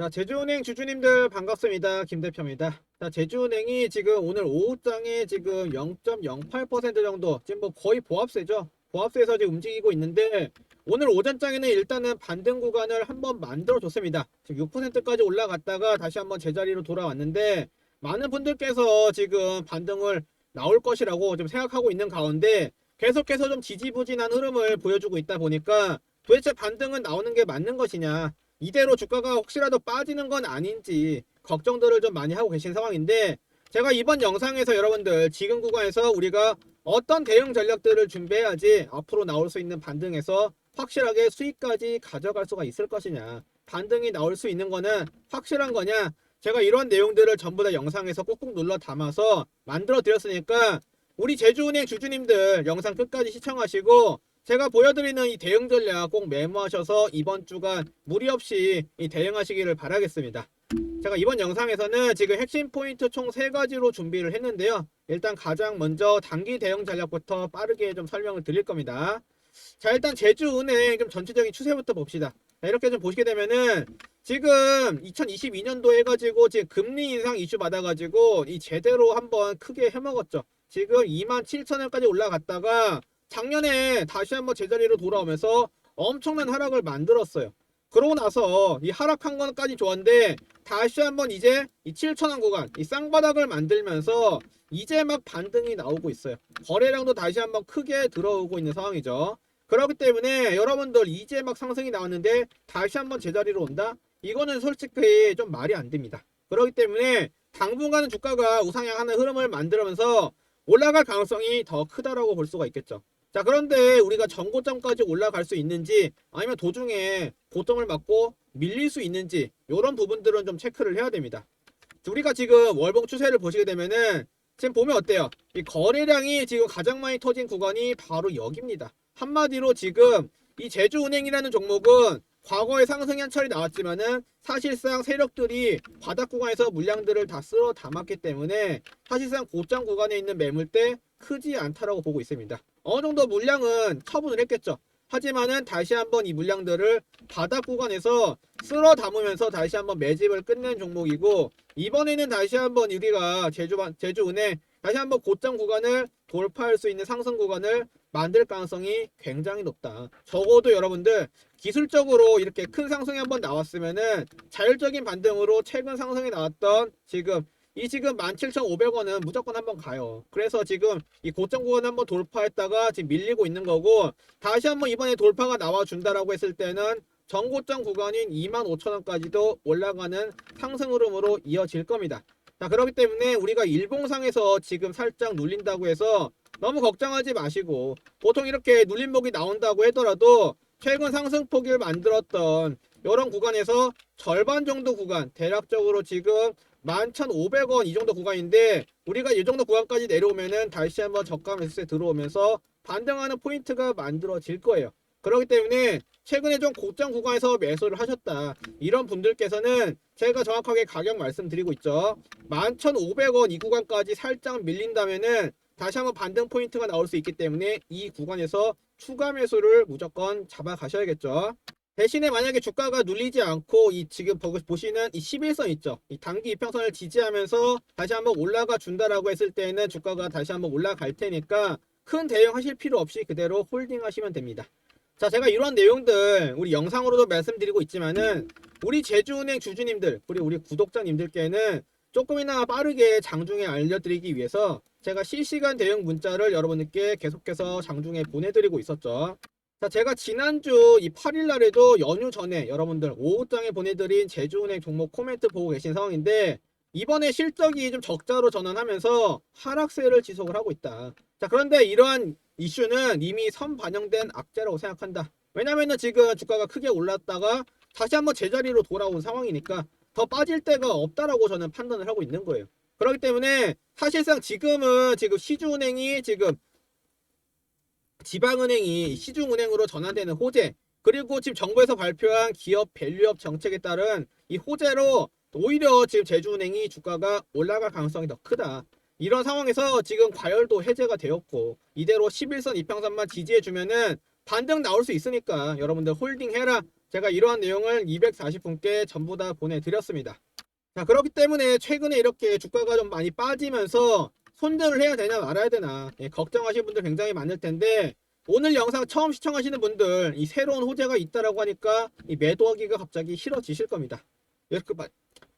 자, 제주은행 주주님들 반갑습니다. 김 대표입니다. 자, 제주은행이 지금 오늘 오후장에 지금 0.08% 정도, 지금 뭐 거의 보합세죠. 보합세에서 지금 움직이고 있는데, 오늘 오전장에는 일단은 반등 구간을 한번 만들어줬습니다. 지금 6%까지 올라갔다가 다시 한번 제자리로 돌아왔는데, 많은 분들께서 지금 반등을 나올 것이라고 좀 생각하고 있는 가운데, 계속해서 좀 지지부진한 흐름을 보여주고 있다 보니까, 도대체 반등은 나오는 게 맞는 것이냐, 이대로 주가가 혹시라도 빠지는 건 아닌지 걱정들을 좀 많이 하고 계신 상황인데 제가 이번 영상에서 여러분들 지금 구간에서 우리가 어떤 대응 전략들을 준비해야지 앞으로 나올 수 있는 반등에서 확실하게 수익까지 가져갈 수가 있을 것이냐 반등이 나올 수 있는 거는 확실한 거냐 제가 이런 내용들을 전부 다 영상에서 꾹꾹 눌러 담아서 만들어 드렸으니까 우리 제주은행 주주님들 영상 끝까지 시청하시고 제가 보여드리는 이 대응 전략 꼭 메모하셔서 이번 주간 무리 없이 이 대응하시기를 바라겠습니다. 제가 이번 영상에서는 지금 핵심 포인트 총세 가지로 준비를 했는데요. 일단 가장 먼저 단기 대응 전략부터 빠르게 좀 설명을 드릴 겁니다. 자, 일단 제주은행 좀 전체적인 추세부터 봅시다. 자, 이렇게 좀 보시게 되면은 지금 2022년도 해가지고 지금 금리 인상 이슈 받아가지고 이 제대로 한번 크게 해먹었죠. 지금 2만 7천 원까지 올라갔다가 작년에 다시 한번 제자리로 돌아오면서 엄청난 하락을 만들었어요. 그러고 나서 이 하락한 건까지 좋았는데 다시 한번 이제 이 7천원 구간 이 쌍바닥을 만들면서 이제 막 반등이 나오고 있어요. 거래량도 다시 한번 크게 들어오고 있는 상황이죠. 그렇기 때문에 여러분들 이제 막 상승이 나왔는데 다시 한번 제자리로 온다? 이거는 솔직히 좀 말이 안 됩니다. 그렇기 때문에 당분간은 주가가 우상향하는 흐름을 만들면서 올라갈 가능성이 더 크다라고 볼 수가 있겠죠. 자 그런데 우리가 전고점까지 올라갈 수 있는지 아니면 도중에 고점을 맞고 밀릴 수 있는지 이런 부분들은 좀 체크를 해야 됩니다. 우리가 지금 월봉 추세를 보시게 되면은 지금 보면 어때요? 이 거래량이 지금 가장 많이 터진 구간이 바로 여기입니다. 한마디로 지금 이 제주은행이라는 종목은 과거에 상승 현철이 나왔지만은 사실상 세력들이 바닥 구간에서 물량들을 다 쓸어 담았기 때문에 사실상 고점 구간에 있는 매물대 크지 않다라고 보고 있습니다. 어느 정도 물량은 처분을 했겠죠. 하지만은 다시 한번 이 물량들을 바닥 구간에서 쓸어 담으면서 다시 한번 매집을 끝낸 종목이고 이번에는 다시 한번 우리가 제주 제주은행 다시 한번 고점 구간을 돌파할 수 있는 상승 구간을 만들 가능성이 굉장히 높다. 적어도 여러분들 기술적으로 이렇게 큰 상승이 한번 나왔으면은 자율적인 반등으로 최근 상승이 나왔던 지금 이 지금 17,500원은 무조건 한번 가요. 그래서 지금 이 고점 구간 한번 돌파했다가 지금 밀리고 있는 거고 다시 한번 이번에 돌파가 나와 준다라고 했을 때는 전고점 구간인 25,000원까지도 올라가는 상승 흐름으로 이어질 겁니다. 자, 그렇기 때문에 우리가 일봉상에서 지금 살짝 눌린다고 해서 너무 걱정하지 마시고 보통 이렇게 눌림목이 나온다고 하더라도 최근 상승폭을 만들었던 이런 구간에서 절반 정도 구간 대략적으로 지금 11,500원 이 정도 구간인데 우리가 이 정도 구간까지 내려오면은 다시 한번 저가 매수세 들어오면서 반등하는 포인트가 만들어질 거예요. 그렇기 때문에 최근에 좀 고점 구간에서 매수를 하셨다. 이런 분들께서는 제가 정확하게 가격 말씀드리고 있죠. 11,500원 이 구간까지 살짝 밀린다면은 다시 한번 반등 포인트가 나올 수 있기 때문에 이 구간에서 추가 매수를 무조건 잡아 가셔야겠죠. 대신에 만약에 주가가 눌리지 않고 이 지금 보- 보시는 이 11선 있죠. 이 단기 이평선을 지지하면서 다시 한번 올라가 준다라고 했을 때는 주가가 다시 한번 올라갈 테니까 큰 대응 하실 필요 없이 그대로 홀딩 하시면 됩니다. 자, 제가 이런 내용들 우리 영상으로도 말씀드리고 있지만은 우리 제주은행 주주님들, 그리고 우리 구독자님들께는 조금이나 빠르게 장중에 알려드리기 위해서 제가 실시간 대응 문자를 여러분들께 계속해서 장중에 보내드리고 있었죠. 자, 제가 지난주 이 8일 날에도 연휴 전에 여러분들 오후장에 보내드린 제주은행 종목 코멘트 보고 계신 상황인데 이번에 실적이 좀 적자로 전환하면서 하락세를 지속을 하고 있다. 자, 그런데 이러한 이슈는 이미 선 반영된 악재라고 생각한다. 왜냐면은 지금 주가가 크게 올랐다가 다시 한번 제자리로 돌아온 상황이니까 더 빠질 데가 없다라고 저는 판단을 하고 있는 거예요. 그렇기 때문에 사실상 지금은 지금 시중은행이 지금 지방은행이 시중은행으로 전환되는 호재 그리고 지금 정부에서 발표한 기업 밸류업 정책에 따른 이 호재로 오히려 지금 제주은행이 주가가 올라갈 가능성이 더 크다. 이런 상황에서 지금 과열도 해제가 되었고 이대로 11선 이평선만 지지해 주면은 반등 나올 수 있으니까 여러분들 홀딩 해라 제가 이러한 내용을 240분께 전부 다 보내드렸습니다. 자, 그렇기 때문에 최근에 이렇게 주가가 좀 많이 빠지면서 손절을 해야 되나 말아야 되나 예, 걱정하시는 분들 굉장히 많을 텐데 오늘 영상 처음 시청하시는 분들 이 새로운 호재가 있다라고 하니까 이 매도하기가 갑자기 싫어지실 겁니다. 마-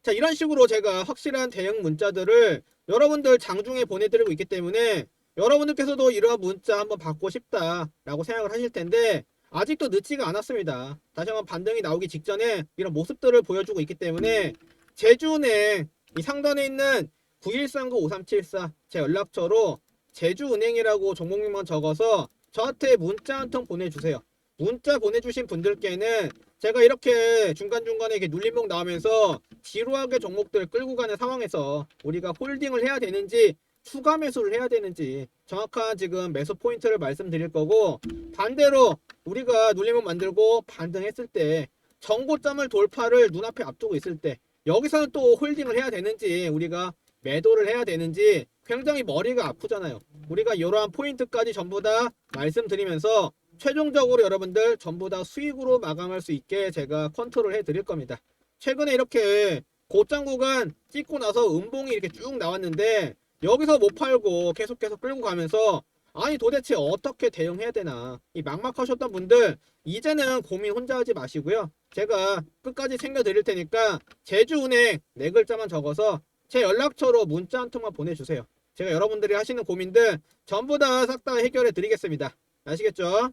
자 이런 식으로 제가 확실한 대응 문자들을 여러분들 장중에 보내드리고 있기 때문에 여러분들께서도 이러한 문자 한번 받고 싶다라고 생각을 하실 텐데 아직도 늦지가 않았습니다. 다시 한번 반등이 나오기 직전에 이런 모습들을 보여주고 있기 때문에 제주은행 이 상단에 있는 91395374 제 연락처로 제주은행이라고 종목명만 적어서 저한테 문자 한 통 보내주세요. 문자 보내주신 분들께는 제가 이렇게 중간중간에 이렇게 눌림목 나오면서 지루하게 종목들을 끌고 가는 상황에서 우리가 홀딩을 해야 되는지 추가 매수를 해야 되는지 정확한 지금 매수 포인트를 말씀드릴 거고 반대로 우리가 눌림목 만들고 반등했을 때 정고점을 돌파를 눈앞에 앞두고 있을 때 여기서는 또 홀딩을 해야 되는지 우리가 매도를 해야 되는지 굉장히 머리가 아프잖아요. 우리가 이러한 포인트까지 전부 다 말씀드리면서 최종적으로 여러분들 전부 다 수익으로 마감할 수 있게 제가 컨트롤 해 드릴 겁니다. 최근에 이렇게 고점 구간 찍고 나서 음봉이 이렇게 쭉 나왔는데 여기서 못 팔고 계속 계속 끌고 가면서 아니 도대체 어떻게 대응해야 되나 이 막막하셨던 분들 이제는 고민 혼자 하지 마시고요. 제가 끝까지 챙겨 드릴 테니까 제주은행 네 글자만 적어서 제 연락처로 문자 한 통만 보내주세요. 제가 여러분들이 하시는 고민들 전부 다 싹 다 해결해 드리겠습니다. 아시겠죠?